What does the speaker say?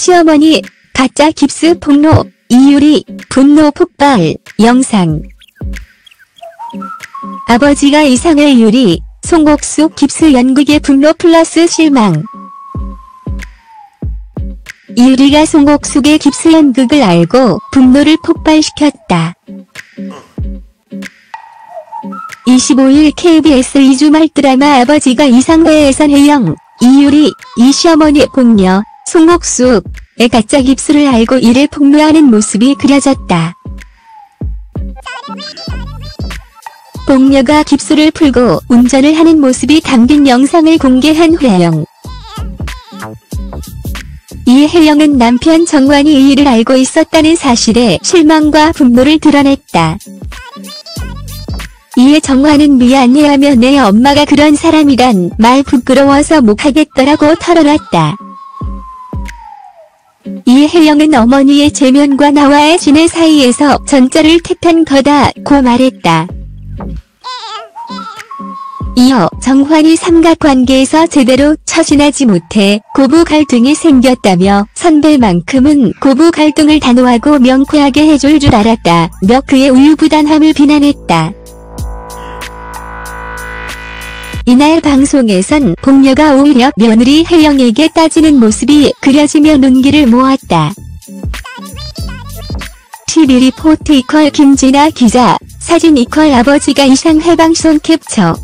시어머니 가짜 깁스 폭로 이유리 분노 폭발 영상. 아버지가 이상할 유리 송옥숙 깁스 연극의 분노 플러스 실망. 이유리가 송옥숙의 깁스 연극을 알고 분노를 폭발시켰다. 25일 KBS 2주 말 드라마 아버지가 이상회에선 혜영, 이유리, 이시어머니 폭녀, 송옥숙의 가짜 깁스를 알고 이를 폭로하는 모습이 그려졌다. 폭녀가 깁스를 풀고 운전을 하는 모습이 담긴 영상을 공개한 혜영. 이 혜영은 남편 정관이 이 일을 알고 있었다는 사실에 실망과 분노를 드러냈다. 이에 정화는 미안해하며 내 엄마가 그런 사람이란 말 부끄러워서 못하겠더라고 털어놨다. 이 혜영은 어머니의 제면과 나와의 지내 사이에서 전자를 택한 거다고 말했다. 이어 정환이 삼각관계에서 제대로 처신하지 못해 고부 갈등이 생겼다며 선배만큼은 고부 갈등을 단호하고 명쾌하게 해줄 줄 알았다며 그의 우유부단함을 비난했다. 이날 방송에선 복녀가 오히려 며느리 혜영에게 따지는 모습이 그려지며 눈길을 모았다. TV 리포트 이퀄 김진아 기자, 사진 이퀄 아버지가 이상 해방송 캡처